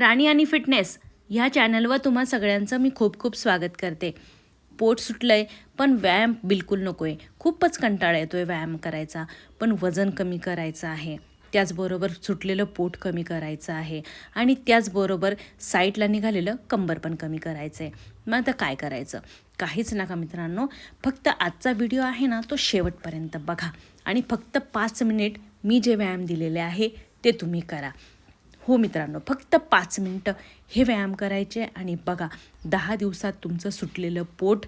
राणी आणि फिटनेस ह्या चॅनलवर तुम्हा सगळ्यांचं मी खूप खूप स्वागत करते. पोट सुटलं आहे पण व्यायाम बिलकुल नको आहे खूपच कंटाळा येतो आहे व्यायाम करायचा पण वजन कमी करायचं आहे. त्याचबरोबर सुटलेलं पोट कमी करायचं आहे आणि त्याचबरोबर साईडला निघालेलं कंबर पण कमी करायचं आहे मग आता काय करायचं? काहीच नका मित्रांनो. फक्त आजचा व्हिडिओ आहे ना तो शेवटपर्यंत बघा आणि फक्त पाच मिनिट मी जे व्यायाम दिलेले आहे ते तुम्ही करा. हो मित्रांनो फक्त पाच मिनटं हे व्यायाम करायचे आणि बघा दहा दिवसात तुमचं सुटलेलं पोट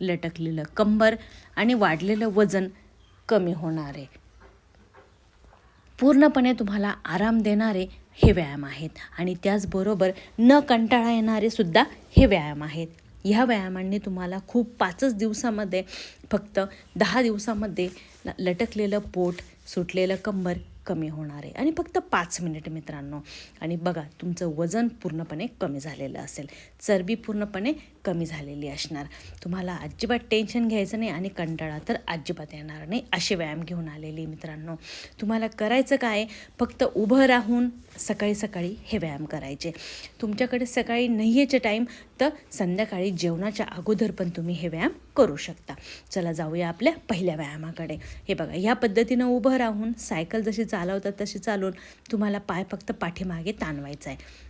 लटकलेलं कंबर आणि वाढलेलं वजन कमी होणार आहे. पूर्णपणे तुम्हाला आराम देणारे हे व्यायाम आहेत आणि त्याचबरोबर न कंटाळा येणारे सुद्धा हे व्यायाम आहेत. ह्या व्यायामांनी तुम्हाला खूप पाचच दिवसामध्ये फक्त दहा दिवसामध्ये लटकलेलं पोट सुटलेलं कंबर कमी होणार आहे. आणि फक्त पाच मिनिट मित्रांनो. आणि बघा तुमचं वजन पूर्णपणे कमी झालेलं असेल. चरबी पूर्णपणे कमी झालेली असणार. तुम्हाला अजिबात टेन्शन घ्यायचं नाही आणि कंटाळा तर अजिबात येणार नाही असे व्यायाम घेऊन आलेली मित्रांनो. तुम्हाला करायचं काय? फक्त उभं राहून सकाळी सकाळी हे व्यायाम करायचे. तुमच्याकडे सकाळी नाही यायचे टाईम फक्त संध्याकाळी जेवणाच्या अगोदर पण तुम्ही हे व्यायाम करू शकता. चला जाऊया आपल्या पहिल्या व्यायामाकडे. हे बघा ह्या पद्धतीनं उभं राहून सायकल जशी चालवतात तशी चालून तुम्हाला पाय फक्त पाठीमागे ताणवायचा आहे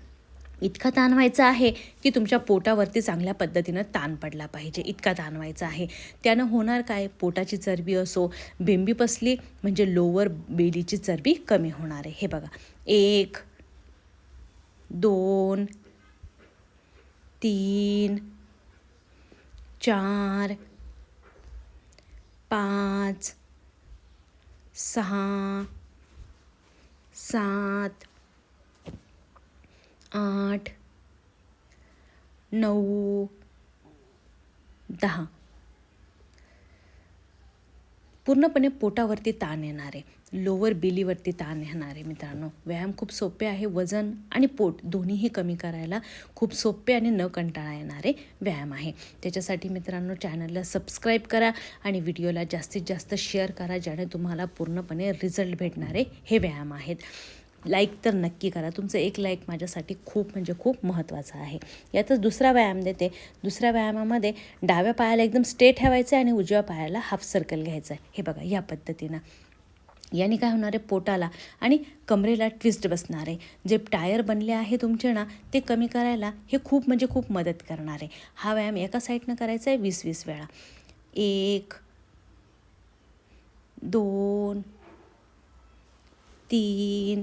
इतका ताण व्हायचा आहे की तुमच्या पोटावरती चांगल्या पद्धतीनं ताण पडला पाहिजे. इतका ताण व्हायचा आहे. त्यानं होणार काय? पोटाची चरबी असो बेंबी पसली म्हणजे लोअर बेलीची चरबी कमी होणार आहे. हे बघा एक दोन तीन चार पाँच सहा सात आठ नऊ दहा। पूर्णपणे पोटावरती ताण येणार आहे लोअर बेलीवरती ताण येणार आहे मित्रांनो. व्यायाम खूप सोपे आहे वजन आणि पोट दोन्हीही कमी करायला खूप सोपे आणि न कंटाळा येणारे व्यायाम आहे. त्याच्यासाठी मित्रांनो चॅनलला सबस्क्राईब करा आणि व्हिडिओला जास्तीत जास्त शेअर करा ज्याने तुम्हाला पूर्णपणे रिझल्ट भेटणारे हे व्यायाम आहेत. लाईक तर नक्की करा. तुमचं एक लाईक माझ्यासाठी खूप म्हणजे खूप महत्त्वाचं आहे. यातच दुसरा व्यायाम देते. दुसऱ्या व्यायामामध्ये डाव्या पायाला एकदम स्टे ठेवायचं आहे आणि उजव्या पायाला हाफ सर्कल घ्यायचं आहे. हे बघा या पद्धतीनं. याने काय होणार आहे? पोटाला आणि कमरेला ट्विस्ट बसणार आहे. जे टायर बनले आहे तुमचे ना ते कमी करायला हे खूप म्हणजे खूप मदत करणार आहे. हा व्यायाम एका साईडनं करायचा आहे वीस वीस वेळा. एक दोन तीन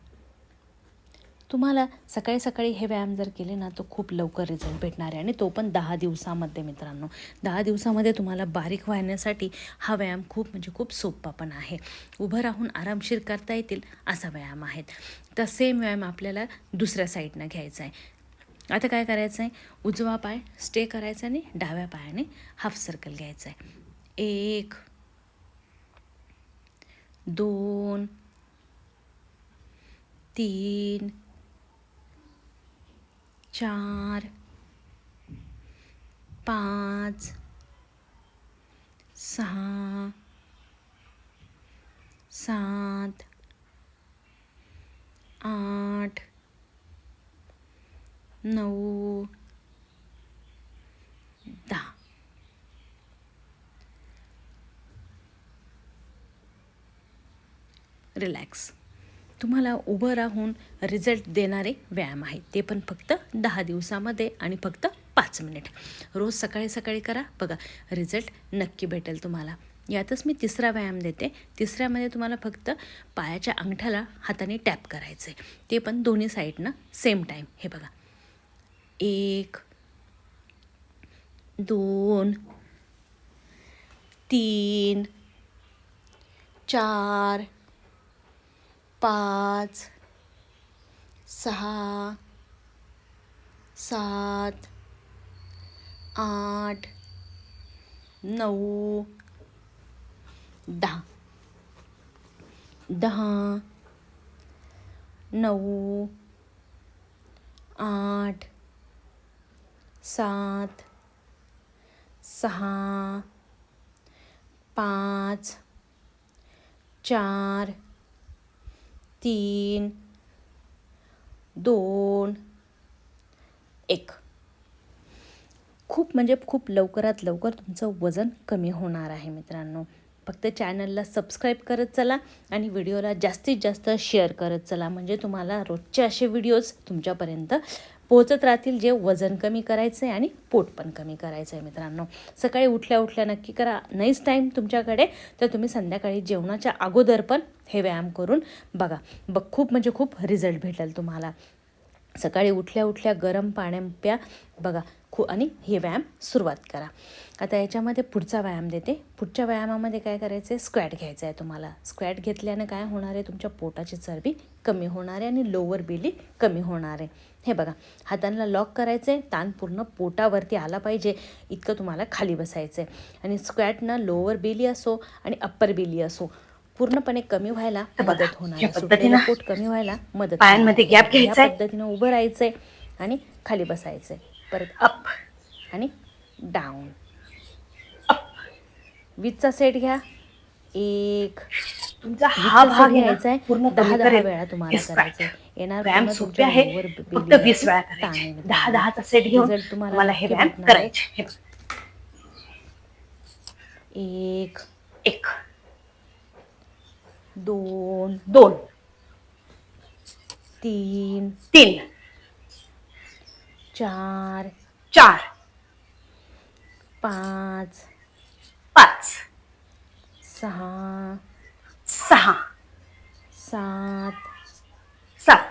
तुम्हाला सकाळी सकाळी हे व्यायाम जर केले ना तर खूप लवकर रिझल्ट भेटणार आहे. आणि तो पण दहा दिवसामध्ये मित्रांनो. दहा दिवसामध्ये तुम्हाला बारीक व्हायण्यासाठी हा व्यायाम खूप म्हणजे खूप सोपा पण आहे. उभं राहून आरामशीर करता येतील असा व्यायाम आहेत तर सेम व्यायाम आपल्याला दुसऱ्या साईडनं घ्यायचा आहे. आता काय करायचं आहे उजवा पाय स्टे करायचा आणि डाव्या पायाने हाफ सर्कल घ्यायचा आहे. एक दोन तीन चार पाच सहा सात आठ नऊ दहा. रिलॅक्स तुम्हाला उभं राहून रिझल्ट देणारे व्यायाम आहेत. ते पण फक्त दहा दिवसामध्ये आणि फक्त पाच मिनिट रोज सकाळी सकाळी करा. बघा रिझल्ट नक्की भेटेल तुम्हाला. यातच मी तिसरा व्यायाम देते. तिसऱ्यामध्ये तुम्हाला फक्त पायाच्या अंगठ्याला हाताने टॅप करायचं आहे ते पण दोन्ही साईडनं सेम टाईम हे बघा. एक दोन तीन चार पाच सहा सात आठ नऊ दहा। दहा नऊ आठ सात सहा पाच चार तीन दोन एक. खूप म्हणजे खूप लवकरात लवकर तुमचं वजन कमी होणार आहे मित्रांनो. फक्त चॅनलला सबस्क्राईब करत चला आणि व्हिडिओला जास्तीत जास्त शेअर करत चला. म्हणजे तुम्हाला रोजचे असे व्हिडिओज तुमच्यापर्यंत पोहोचत राहतील जे वजन कमी करायचं आहे आणि पोट पण कमी करायचं आहे मित्रांनो. सकाळी उठल्या उठल्या नक्की करा. नाहीच टाईम तुमच्याकडे तर तुम्ही संध्याकाळी जेवणाच्या अगोदर पण हे व्यायाम करून बघा. बघ खूप म्हणजे खूप रिझल्ट भेटेल तुम्हाला. सकाळी उठल्या उठल्या गरम पाण्या प्या. बघा खू आणि हे व्यायाम सुरुवात करा. आता याच्यामध्ये पुढचा व्यायाम देते. पुढच्या व्यायामामध्ये काय करायचं आहे स्क्वॅट घ्यायचं आहे तुम्हाला. स्क्वॅट घेतल्यानं काय होणार आहे? तुमच्या पोटाची चरबी कमी होणार आहे आणि लोअर बेली कमी होणार आहे. हे बघा हातांना लॉक करायचं आहे ताण पूर्ण पोटावरती आला पाहिजे. इतकं तुम्हाला खाली बसायचं आहे आणि स्क्वॅटनं लोअर बेली असो आणि अप्पर बेली असो पूर्णपणे कमी व्हायला मदत होणार पोट कमी व्हायला मदत पायांमध्ये gap घ्यायचा. पद्धतीनं उभं राहायचंय आणि खाली बसायचंय. परत अप आणि डाऊन वीसचा सेट घ्या. एक. तुमचा हा भाग घ्यायचा आहे. पूर्ण दहा दहा वेळा तुम्हाला. करायचं येणार व्यायाम सोपे आहे. फक्त वीस वेळा करायचे. दहा दहाचा सेट घेऊन तुम्हाला हे व्यायाम. करायचे. एक. एक. दोन. दोन. तीन. तीन. चार चार. पाच पाच. सहा सहा. सात सात.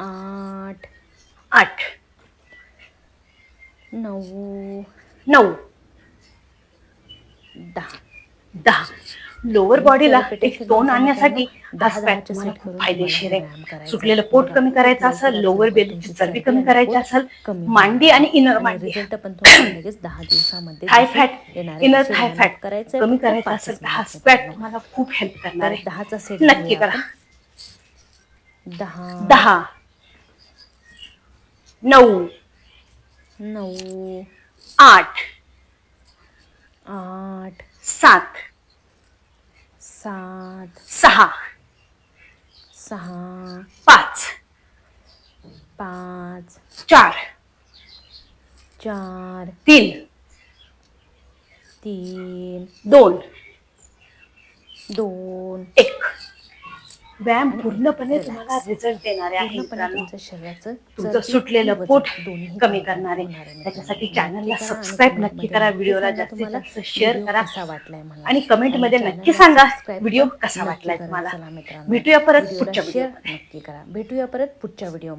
आठ आठ. नऊ नऊ दहा दहा लोअर बॉडीला एक टोन आणण्यासाठी हा दहा स्क्वॅट तुम्हाला खूप फायदेशीर आहे. सुटलेलं. पोट कमी करायचं असेल लोअर बेलीची चरबी कमी करायची असेल मांडी आणि इनर मांडी. दहा दिसून फॅट. इनर व्यायाम फॅट करायचे कमी करायचं असेल हा मिनिटं स्क्वॅट तुम्हाला. खूप हेल्प करणार आहे. दहाचा सेट नक्की करा. दहा. दहा. नऊ. नऊ. आठ. आठ. सात. सात. सहा. सहा. पाच. पाच. चार. चार. तीन. तीन. दोन. दोन. एक. व्यायाम पूर्णपणे. तुम्हाला रिझल्ट देणारे आहे पूर्णपणे मित्रांनो. तुमच्या शरीराचं तुमचं चरबी सुटलेलं आणि पोट दोन्हीही कमी कमी करणार आहे. त्याच्यासाठी. चॅनलला सबस्क्राईब नक्की करा व्हिडिओला जास्तीत जास्त शेअर व्हिडिओ करा. कसा वाटलाय मला. आणि कमेंट आणि मध्ये channel नक्की ला सांगा subscribe व्हिडिओ कसा नक्की वाटलाय करा. तुम्हाला? चला मित्रांनो. भेटूया परत व्हिडिओला पुढच्या share व्हिडिओ नक्की करा. भेटूया परत पुढच्या व्हिडिओमध्ये